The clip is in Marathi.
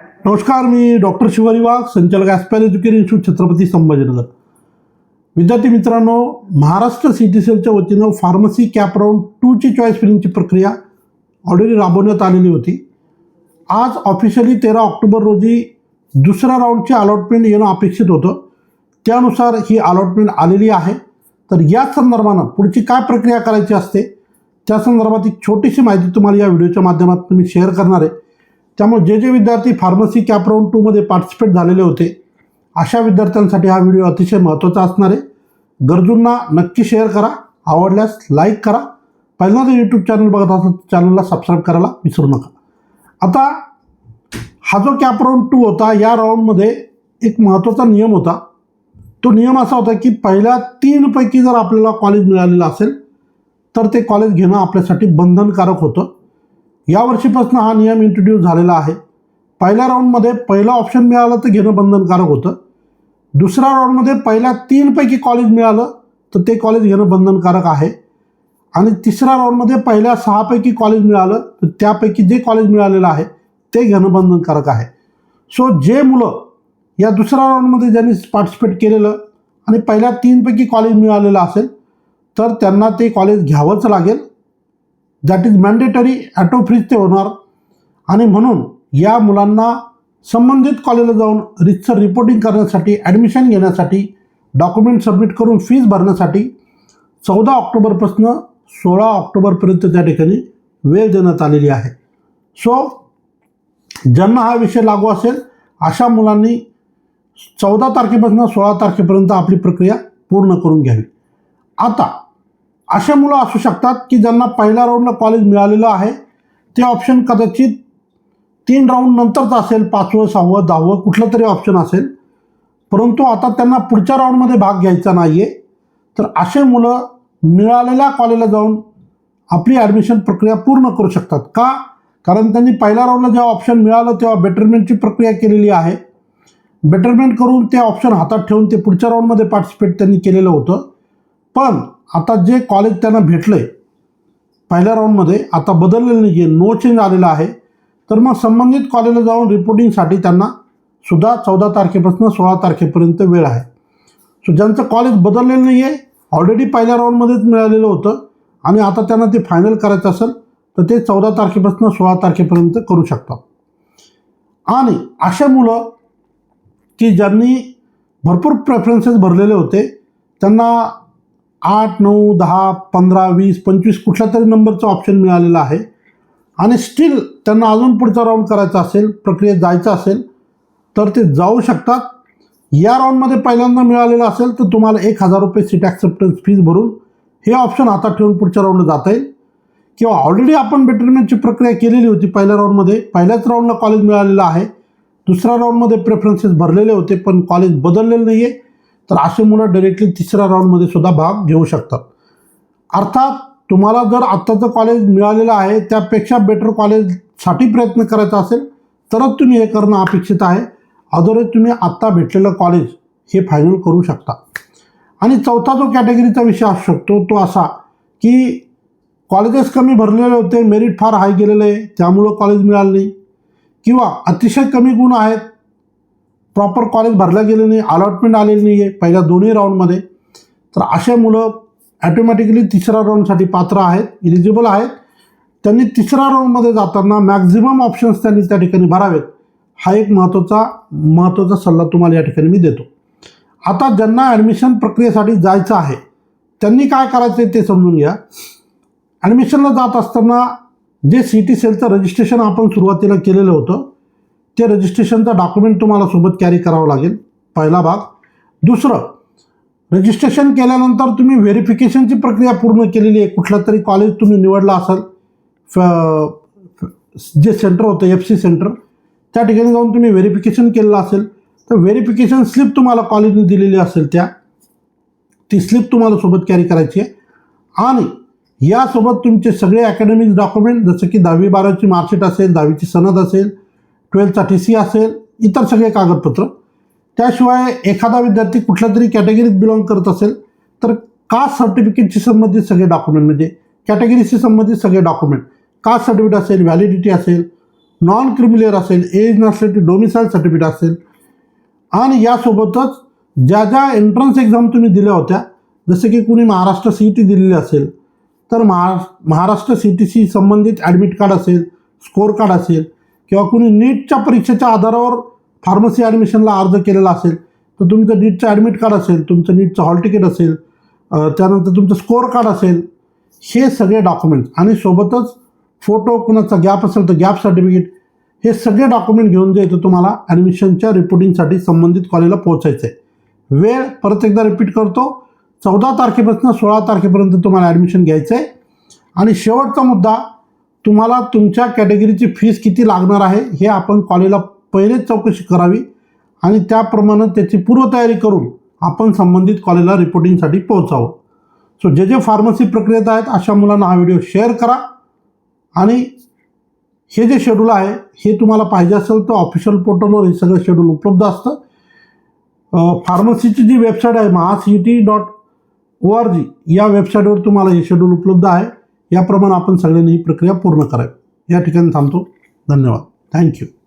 नमस्कार मी डॉक्टर शिवारी वाघ संचालक aspire education institute Chhatrapati Sambhajinagar. विद्यार्थी मित्रांनो महाराष्ट्र सी टी सेलच्या वतीनं फार्मसी कॅप राऊंड टूची चॉईस फिलिंगची प्रक्रिया ऑलरेडी राबवण्यात आलेली होती. आज ऑफिशियली तेरा ऑक्टोबर रोजी दुसऱ्या राऊंडची अलॉटमेंट येणं अपेक्षित होतं. त्यानुसार ही अलॉटमेंट आलेली आहे. तर या संदर्भानं पुढची काय प्रक्रिया करायची असते त्या संदर्भात एक छोटीशी माहिती तुम्हाला या व्हिडिओच्या माध्यमातून मी शेअर करणार आहे. त्यामुळे जे जे विद्यार्थी फार्मसी कॅप राऊंड टूमध्ये पार्टिसिपेट झालेले होते अशा विद्यार्थ्यांसाठी हा व्हिडिओ अतिशय महत्त्वाचा असणार आहे. गरजूंना नक्की शेअर करा आवडल्यास लाईक करा. पहिल्यांदा यूट्यूब चॅनल बघत असाल चॅनलला सबस्क्राईब करायला विसरू नका. आता हा जो कॅप राऊंड टू होता या राऊंडमध्ये एक महत्त्वाचा नियम होता. तो नियम असा होता की पहिल्या तीनपैकी जर आपल्याला कॉलेज मिळालेलं असेल तर ते कॉलेज घेणं आपल्यासाठी बंधनकारक होतं. यावर्षीपासून हा नियम इंट्रोड्यूस झालेला आहे. पहिल्या राऊंडमध्ये पहिलं ऑप्शन मिळालं तर घेणं बंधनकारक होतं. दुसऱ्या राऊंडमध्ये पहिल्या तीनपैकी कॉलेज मिळालं तर ते कॉलेज घेणं बंधनकारक आहे. आणि तिसऱ्या राऊंडमध्ये पहिल्या सहापैकी कॉलेज मिळालं तर त्यापैकी जे कॉलेज मिळालेलं आहे ते घेणं बंधनकारक आहे. सो जे मुलं या दुसऱ्या राऊंडमध्ये ज्यांनी पार्टिसिपेट केलेलं आणि पहिल्या तीनपैकी कॉलेज मिळालेलं असेल तर त्यांना ते कॉलेज घ्यावंच लागेल. That is mandatory auto freeze ते होणार. आणि म्हणून या मुलांना संबंधित कॉलेजला जाऊन रितसर रिपोर्टिंग करण्यासाठी ॲडमिशन घेण्यासाठी डॉक्युमेंट सबमिट करून फीज भरण्यासाठी चौदा ऑक्टोबरपासून सोळा ऑक्टोबरपर्यंत त्या ठिकाणी वेळ देण्यात आलेली आहे. सो ज्यांना हा विषय लागू असेल अशा मुलांनी चौदा तारखेपासून सोळा तारखेपर्यंत आपली प्रक्रिया पूर्ण करून घ्यावी. आता असे मुलं असू शकतात की ज्यांना पहिल्या राऊंडला कॉलेज मिळालेलं आहे. ते ऑप्शन कदाचित तीन राऊंड नंतरच असेल पाचवं सहावं दहावं कुठलं तरी ऑप्शन असेल. परंतु आता त्यांना पुढच्या राऊंडमध्ये भाग घ्यायचा नाही आहे तर असे मुलं मिळालेल्या कॉलेजला जाऊन आपली ॲडमिशन प्रक्रिया पूर्ण करू शकतात. का? कारण त्यांनी पहिल्या राऊंडला जेव्हा ऑप्शन मिळालं तेव्हा बेटरमेंटची प्रक्रिया केलेली आहे. बेटरमेंट करून ते ऑप्शन हातात ठेवून ते पुढच्या राऊंडमध्ये पार्टिसिपेट त्यांनी केलेलं होतं. पण आता जे कॉलेज त्यांना भेटलं आहे पहिल्या राऊंडमध्ये आता बदललेलं नाही आहे नो चेंज आलेला आहे. तर मग संबंधित कॉलेजला जाऊन रिपोर्टिंगसाठी त्यांना सुद्धा चौदा तारखेपासून सोळा तारखेपर्यंत वेळ आहे. सो ज्यांचं कॉलेज बदललेलं नाही आहे ऑलरेडी पहिल्या राऊंडमध्येच मिळालेलं होतं आणि आता त्यांना ते फायनल करायचं असेल तर ते चौदा तारखेपासून सोळा तारखेपर्यंत करू शकतात. आणि अशा मुलं की ज्यांनी भरपूर प्रेफरन्सेस भरलेले होते त्यांना आठ नऊ दहा पंधरा वीस पंचवीस कुठल्या तरी नंबरचं ऑप्शन मिळालेलं आहे. आणि स्टील त्यांना अजून पुढचा राऊंड करायचा असेल प्रक्रियेत जायचं असेल तर ते जाऊ शकतात. या राऊंडमध्ये पहिल्यांदा मिळालेलं असेल तर तुम्हाला एक हजार रुपये सीट ॲक्सेप्टन्स फीज भरून हे ऑप्शन हातात ठेवून पुढच्या राऊंडला जाता येईल. किंवा ऑलरेडी आपण बेटरमेंटची प्रक्रिया केलेली होती पहिल्या राऊंडमध्ये पहिल्याच राऊंडला कॉलेज मिळालेलं आहे. दुसऱ्या राऊंडमध्ये प्रेफरन्सेस भरलेले होते पण कॉलेज बदललेलं नाही आहे तर असे मुलं डायरेक्टली तिसऱ्या राऊंडमध्ये सुद्धा भाग घेऊ शकतात. अर्थात तुम्हाला जर आत्ताचं कॉलेज मिळालेलं आहे त्यापेक्षा बेटर कॉलेजसाठी प्रयत्न करायचा असेल तरच तुम्ही हे करणं अपेक्षित आहे. अदरवाईज तुम्ही आत्ता भेटलेलं कॉलेज हे फायनल करू शकता. आणि चौथा जो कॅटेगरीचा विषय असू शकतो तो असा की कॉलेजेस कमी भरलेले होते मेरिट फार हाय गेलेले आहे त्यामुळं कॉलेज मिळालं नाही. किंवा अतिशय कमी गुण आहेत प्रॉपर कॉलेज भरलं गेलं नाही अलॉटमेंट आलेली नाही आहे पहिल्या दोन्ही राऊंडमध्ये तर असे मुलं ॲटोमॅटिकली तिसऱ्या राऊंडसाठी पात्र आहेत इलिजिबल आहेत. त्यांनी तिसऱ्या राऊंडमध्ये जाताना मॅक्झिमम ऑप्शन्स त्यांनी त्या ठिकाणी भरावेत. हा एक महत्त्वाचा महत्त्वाचा सल्ला तुम्हाला या ठिकाणी मी देतो. आता ज्यांना ॲडमिशन प्रक्रियेसाठी जायचं आहे त्यांनी काय करायचं आहे ते समजून घ्या. ॲडमिशनला जात असताना जे सी टी सेलचं रजिस्ट्रेशन आपण सुरुवातीला केलेलं होतं ते रजिस्ट्रेशनचं डॉक्युमेंट तुम्हाला सोबत कॅरी करावं लागेल. पहिला भाग. दुसरं रजिस्ट्रेशन केल्यानंतर तुम्ही व्हेरिफिकेशनची प्रक्रिया पूर्ण केलेली आहे. कुठला तरी कॉलेज तुम्ही निवडला असाल फ जे सेंटर होतं एफ सी सेंटर त्या ठिकाणी जाऊन तुम्ही व्हेरिफिकेशन केलेलं असेल. तर व्हेरिफिकेशन स्लिप तुम्हाला कॉलेजने दिलेली असेल त्या. ती स्लिप तुम्हाला सोबत कॅरी करायची आहे. आणि यासोबत तुमचे सगळे अकॅडमिक डॉक्युमेंट जसं की दहावी बारावीची मार्कशीट असेल दहावीची सनद असेल ट्वेल्थचा टी सी असेल इतर सगळे कागदपत्र. त्याशिवाय एखादा विद्यार्थी कुठल्या तरी कॅटेगरीत बिलॉंग करत असेल तर कास्ट सर्टिफिकेटशी संबंधित सगळे डॉक्युमेंट म्हणजे कॅटेगरीशी संबंधित सगळे डॉक्युमेंट. कास्ट सर्टिफिकेट असेल व्हॅलिडिटी असेल नॉन क्रिमिलियर असेल एज नसलेली डोमिसाईल सर्टिफिकेट असेल. आणि यासोबतच ज्या ज्या एंट्रन्स एक्झाम तुम्ही दिल्या होत्या जसे की कुणी महाराष्ट्र सी ई टी दिलेली असेल तर Maha Maharashtra C T C संबंधित ॲडमिट कार्ड असेल स्कोअर कार्ड असेल किंवा कुणी नीटच्या परीक्षेच्या आधारावर फार्मसी ॲडमिशनला अर्ज केलेला असेल तर तुमचं नीटचं ॲडमिट कार्ड असेल तुमचं नीटचं हॉल तिकीट असेल त्यानंतर तुमचं स्कोअर कार्ड असेल हे सगळे डॉक्युमेंट्स आणि सोबतच फोटो कुणाचा गॅप असेल तर गॅप सर्टिफिकेट हे सगळे डॉक्युमेंट घेऊन जे इथं तुम्हाला ॲडमिशनच्या रिपोर्टिंगसाठी संबंधित कॉलेजला पोहोचायचं आहे वेळ परत एकदा रिपीट करतो. चौदा तारखेपासून सोळा तारखेपर्यंत तुम्हाला ॲडमिशन घ्यायचं आहे आणि शेवटचा मुद्दा तुम्हाला तुमच्या कॅटेगरीची फीस किती लागणार आहे हे आपण कॉलेजला पहिलेच चौकशी करावी आणि त्याप्रमाणे त्याची पूर्वतयारी करून आपण संबंधित कॉलेजला रिपोर्टिंगसाठी पोहोचावं. सो जे जे फार्मसी प्रक्रियेत आहेत अशा मुलांना हा व्हिडिओ शेअर करा आणि हे जे शेड्यूल आहे हे तुम्हाला पाहिजे असेल तर ऑफिशियल पोर्टलवर हे सगळं शेड्यूल उपलब्ध असतं. फार्मसीची जी वेबसाईट आहे Maha C T dot O R G या वेबसाईटवर तुम्हाला हे शेड्यूल उपलब्ध आहे. याप्रमाणे आपण सगळ्यांनी ही प्रक्रिया पूर्ण करावी. या ठिकाणी थांबतो. धन्यवाद. थँक्यू